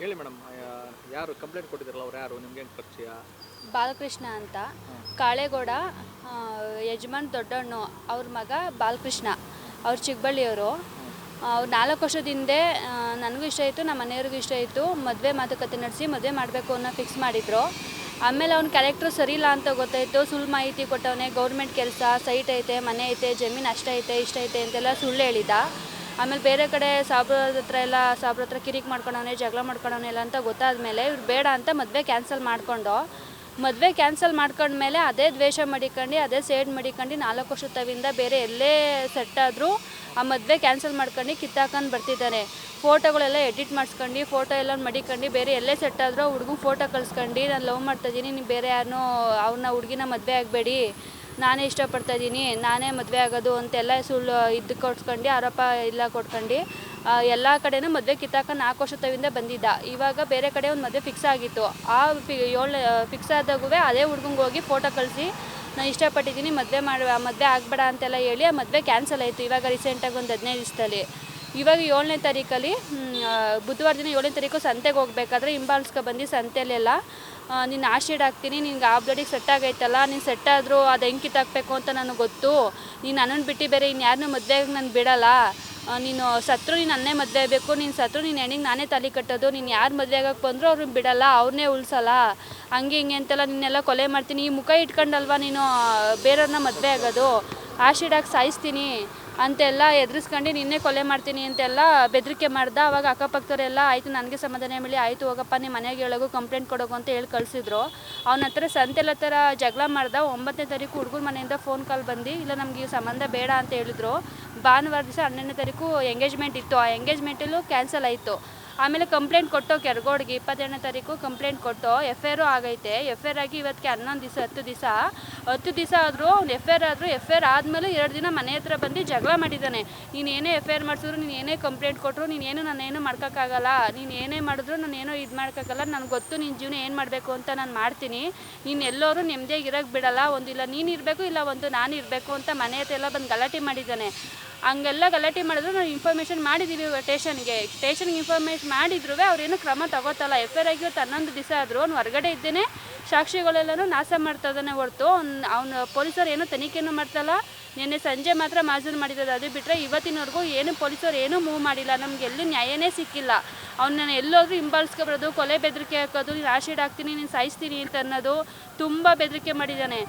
ಹೇಳಿ ಮೇಡಮ್ ಯಾರು ಕಂಪ್ಲೇಂಟ್ ಕೊಟ್ಟಿದ್ರಲ್ಲ ಅವ್ರು ಯಾರು? ನಿಮ್ಗೆ ಹೆಂಗೆ ಪರಿಚಯ? ಬಾಲಕೃಷ್ಣ ಅಂತ. ಕಾಳೇಗೌಡ ಯಜಮಾನ್ ದೊಡ್ಡಣ್ಣು ಅವ್ರ ಮಗ ಬಾಲಕೃಷ್ಣ ಅವ್ರು ಚಿಕ್ಕಬಳ್ಳಿಯವರು. ಅವ್ರು ನಾಲ್ಕು ವರ್ಷದ ಹಿಂದೆ ನನಗೂ ಇಷ್ಟ ಆಯಿತು ನಮ್ಮ ಮನೆಯವ್ರಿಗೂ ಇಷ್ಟ ಆಯಿತು. ಮದುವೆ ಮಾತುಕತೆ ನಡೆಸಿ ಮದುವೆ ಮಾಡಬೇಕು ಅನ್ನೋ ಫಿಕ್ಸ್ ಮಾಡಿದರು. ಆಮೇಲೆ ಅವ್ನ ಕ್ಯಾರೆಕ್ಟ್ರು ಸರಿ ಇಲ್ಲ ಅಂತ ಗೊತ್ತಾಯಿತು. ಸುಳ್ಳು ಮಾಹಿತಿ ಕೊಟ್ಟವನೇ ಗೌರ್ಮೆಂಟ್ ಕೆಲಸ ಸೈಟ್ ಐತೆ ಮನೆ ಐತೆ ಜಮೀನು ಅಷ್ಟೈತೆ ಇಷ್ಟ ಐತೆ ಅಂತೆಲ್ಲ ಸುಳ್ಳು ಹೇಳಿದ. ಆಮೇಲೆ ಬೇರೆ ಕಡೆ ಸಾಬ್ರದ ಹತ್ರ ಎಲ್ಲ ಸಾಬ್ರ ಹತ್ರ ಕಿರಿಕ್ ಮಾಡ್ಕೊಳ್ಳೋನೆ ಜಗಳ ಮಾಡ್ಕೊಳ್ಳೋನೆ ಎಲ್ಲ ಅಂತ ಗೊತ್ತಾದ ಮೇಲೆ ಇವ್ರು ಬೇಡ ಅಂತ ಮದುವೆ ಕ್ಯಾನ್ಸಲ್ ಮಾಡ್ಕೊಂಡು ಮದುವೆ ಕ್ಯಾನ್ಸಲ್ ಮಾಡ್ಕೊಂಡ್ಮೇಲೆ ಅದೇ ದ್ವೇಷ ಮಡಿಕೊಂಡು, ಅದೇ ಸೇಡ್ ಮಡಿಕೊಂಡು ನಾಲ್ಕು ವರ್ಷ ತವಿಂದ ಬೇರೆ ಎಲ್ಲೇ ಸೆಟ್ ಆದರೂ ಆ ಮದುವೆ ಕ್ಯಾನ್ಸಲ್ ಮಾಡ್ಕೊಂಡು ಕಿತ್ತಾಕೊಂಡು ಬರ್ತಿದ್ದಾನೆ. ಫೋಟೋಗಳೆಲ್ಲ ಎಡಿಟ್ ಮಾಡ್ಸ್ಕೊಂಡು, ಫೋಟೋ ಎಲ್ಲ ಮಡಿಕೊಂಡು ಬೇರೆ ಎಲ್ಲೇ ಸೆಟ್ ಆದರೂ ಹುಡುಗನ ಫೋಟೋ ಕಳ್ಸ್ಕೊಂಡು, ನಾನು ಲವ್ ಮಾಡ್ತಾಯಿದ್ದೀನಿ ನೀವು ಬೇರೆ ಯಾರನ್ನೂ ಅವ್ರನ್ನ ಹುಡುಗಿನ ಮದುವೆ ಆಗಬೇಡಿ, ನಾನೇ ಇಷ್ಟಪಡ್ತಾಯಿದ್ದೀನಿ ನಾನೇ ಮದುವೆ ಆಗೋದು ಅಂತೆಲ್ಲ ಸುಳ್ಳು ಇದು ಕೊಟ್ಕೊಂಡು ಆರೋಪ ಎಲ್ಲ ಕೊಟ್ಕೊಂಡು ಎಲ್ಲ ಕಡೆನೂ ಮದುವೆ ಕಿತ್ತಾಕ ನಾಲ್ಕು ವರ್ಷ ಬಂದಿದ್ದ. ಇವಾಗ ಬೇರೆ ಕಡೆ ಒಂದು ಮದುವೆ ಫಿಕ್ಸ್ ಆಗಿತ್ತು. ಆ ಫಿ ಏಳು ಫಿಕ್ಸ್ ಆದಾಗೂ ಅದೇ ಹುಡ್ಗಂಗೆ ಹೋಗಿ ಫೋಟೋ ಕಳಿಸಿ ನಾನು ಇಷ್ಟಪಟ್ಟಿದ್ದೀನಿ, ಮದುವೆ ಮಾಡಿ, ಮದುವೆ ಆಗಬೇಡ ಅಂತೆಲ್ಲ ಹೇಳಿ ಆ ಮದುವೆ ಕ್ಯಾನ್ಸಲ್ ಆಯಿತು. ಇವಾಗ ರೀಸೆಂಟಾಗಿ ಒಂದು ಹದಿನೈದು ದಿವಸದಲ್ಲಿ. ಇವಾಗ ಏಳನೇ ತಾರೀಕಲ್ಲಿ ಬುಧವಾರ ದಿನ ಏಳನೇ ತಾರೀಕು ಸಂತೆಗೆ ಹೋಗ್ಬೇಕಾದ್ರೆ ಹಿಂಬಾಲಿಸ್ಕೊ ಬಂದು ಸಂತೆಯಲ್ಲೆಲ್ಲ ನಿನ್ನ ಆಶೀಡ್ ಹಾಕ್ತೀನಿ, ನಿನ್ಗೆ ಆ ಬ್ಲಡಿಗೆ ಸೆಟ್ ಆಗೈತಲ್ಲ, ನೀನು ಸೆಟ್ ಆದರೂ ಅದು ಹೆಂಗೆ ಕಿತ್ತಾಕಬೇಕು ಅಂತ ನನಗೆ ಗೊತ್ತು. ನೀನು ನನ್ನನ್ನು ಬಿಟ್ಟು ಬೇರೆ ಇನ್ಯಾರನ್ನೂ ಮದುವೆಗೆ ನಾನು ಬಿಡಲ್ಲ. ನೀನು ಸತ್ರು ನೀನು ಅನ್ನೇ ಮದುವೆ ಆಗಬೇಕು, ನೀನು ಸತ್ರು ನೀನು ಹೆಣ್ಣಿಗೆ ನಾನೇ ತಲೆ ಕಟ್ಟೋದು, ನೀನು ಯಾರು ಮದುವೆ ಆಗಕ್ಕೆ ಬಂದರೂ ಅವ್ರನ್ನ ಬಿಡಲ್ಲ ಅವ್ರನ್ನೇ ಉಳಿಸಲ್ಲ. ಹಂಗೆ ಹಿಂಗೆ ಅಂತೆಲ್ಲ ನಿನ್ನೆಲ್ಲ ಕೊಲೆ ಮಾಡ್ತೀನಿ. ಈ ಮುಖ ಇಟ್ಕೊಂಡಲ್ವಾ ನೀನು ಬೇರೆಯವ್ರನ್ನ ಮದುವೆ ಆಗೋದು? ಆಶೀಡಾಗಿ ಸಾಯಿಸ್ತೀನಿ ಅಂತೆಲ್ಲ ಎದುರಿಸ್ಕೊಂಡು ನಿನ್ನೆ ಕೊಲೆ ಮಾಡ್ತೀನಿ ಅಂತೆಲ್ಲ ಬೆದರಿಕೆ ಮಾಡ್ದ. ಅವಾಗ ಅಕ್ಕಪಕ್ಕದವರೆಲ್ಲ, ಆಯಿತು, ನನಗೆ ಸಮಾಧಾನ ಮಾಡಿ ಆಯಿತು, ಹೋಗಪ್ಪ ನಿಮ್ಮ ಮನೆಗೆ ಹೇಳೋಗು, ಕಂಪ್ಲೇಂಟ್ ಕೊಡೋಗು ಅಂತ ಹೇಳಿ ಕಳಿಸಿದ್ರು. ಅವನ ಹತ್ರ ಸಂತೆಲ್ಲ ಥರ ಜಗಳ ಮಾಡ್ದ. ಒಂಬತ್ತನೇ ತಾರೀಕು ಹುಡುಗರ ಮನೆಯಿಂದ ಫೋನ್ ಕಾಲ್ ಬಂದು, ಇಲ್ಲ, ನಮಗೆ ಈ ಸಂಬಂಧ ಬೇಡ ಅಂತ ಹೇಳಿದ್ರು. ಭಾನುವಾರ ದಿವಸ ಹನ್ನೆರಡನೇ ತಾರೀಕು ಎಂಗೇಜ್ಮೆಂಟ್ ಇತ್ತು. ಆ ಎಂಗೇಜ್ಮೆಂಟಲ್ಲೂ ಕ್ಯಾನ್ಸಲ್ ಆಯಿತು. ಆಮೇಲೆ ಕಂಪ್ಲೇಂಟ್ ಕೊಟ್ಟು ಕೆರಗೋಡ್ಗೆ ಇಪ್ಪತ್ತೆರಡನೇ ತಾರೀಕು ಕಂಪ್ಲೇಂಟ್ ಕೊಟ್ಟು ಎಫ್ ಐ ಆರು ಆಗೈತೆ. ಎಫ್ ಐ ಆರ್ ಆಗಿ ಇವತ್ತಿಗೆ ಹನ್ನೊಂದು ದಿವಸ, ಹತ್ತು ದಿವಸ ಹತ್ತು ದಿವಸ ಆದರೂ ಅವ್ನು ಎಫ್ ಐ ಆರ್ ಆದರೂ ಎಫ್ ಐ ಆದಮೇಲೆ ಎರಡು ದಿನ ಮನೆ ಹತ್ರ ಬಂದು ಜಗಳ ಮಾಡಿದ್ದಾನೆ. ನೀನು ಏನೇ ಎಫ್ ಐ ಆರ್ ಮಾಡಿಸಿದ್ರು, ನೀನು ಏನೇ ಕಂಪ್ಲೇಂಟ್ ಕೊಟ್ಟರು ನೀನೇನು ನಾನೇನು ಮಾಡ್ಕೋಕ್ಕಾಗಲ್ಲ. ನೀನು ಏನೇ ಮಾಡಿದ್ರು ನಾನೇನು ಇದು ಮಾಡೋಕ್ಕಾಗಲ್ಲ ನನಗೆ ಗೊತ್ತು ನಿನ್ನ ಜೀವನ ಏನು ಮಾಡಬೇಕು ಅಂತ ನಾನು ಮಾಡ್ತೀನಿ. ನೀನು ಎಲ್ಲರೂ ನೆಮ್ಮದಿಯಾಗಿ ಇರೋಕ್ಕೆ ಬಿಡಲ್ಲ. ಒಂದಿಲ್ಲ ನೀನು ಇರಬೇಕು, ಇಲ್ಲ ಒಂದು ನಾನು ಇರಬೇಕು ಅಂತ ಮನೆ ಹತ್ರ ಎಲ್ಲ ಬಂದು ಗಲಾಟೆ ಮಾಡಿದ್ದಾನೆ. ಹಂಗೆಲ್ಲ ಗಲಾಟೆ ಮಾಡಿದ್ರು. ನಾವು ಇನ್ಫಾರ್ಮೇಷನ್ ಮಾಡಿದ್ದೀವಿ ಸ್ಟೇಷನ್ಗೆ ಸ್ಟೇಷನ್ಗೆ ಇನ್ಫಾರ್ಮೇಷನ್ ಮಾಡಿದ್ರು ಅವ್ರೇನು ಕ್ರಮ ತಗೋತಲ್ಲ. ಎಫ್ ಐ ಆರ್ ಆಗಿ ಇವತ್ತು ಹನ್ನೊಂದು ದಿವಸ ಆದರೂ ಅವ್ನು ಹೊರಗಡೆ ಇದ್ದೇನೆ. ಸಾಕ್ಷಿಗಳೆಲ್ಲನೂ ನಾಶ ಮಾಡ್ತಾ ಇದ್ದಾನೆ ಹೊರತು. ಅವನು ಪೊಲೀಸರು ಏನೂ ತನಿಖೆನೂ ಮಾಡ್ತಲ್ಲ. ನಿನ್ನೆ ಸಂಜೆ ಮಾತ್ರ ಮಾಜೂರು ಮಾಡಿದ್ದಾರೆ ಅದು ಬಿಟ್ಟರೆ ಇವತ್ತಿನವರೆಗೂ ಏನು ಪೊಲೀಸರು ಏನೂ ಮೂವ್ ಮಾಡಿಲ್ಲ. ನಮ್ಗೆ ಎಲ್ಲೂ ನ್ಯಾಯನೇ ಸಿಕ್ಕಿಲ್ಲ. ಅವನನ್ನ ಎಲ್ಲೋದ್ರೂ ಹಿಂಬಾಲಿಸ್ಕೊಬರೋದು ಕೊಲೆ ಬೆದರಿಕೆ ಹಾಕೋದು, ನೀನು ಆಶೀಡ್ ಹಾಕ್ತೀನಿ, ನೀನು ಸಾಯಿಸ್ತೀನಿ ಅಂತ ಅನ್ನೋದು ತುಂಬ ಬೆದರಿಕೆ ಮಾಡಿದ್ದಾನೆ.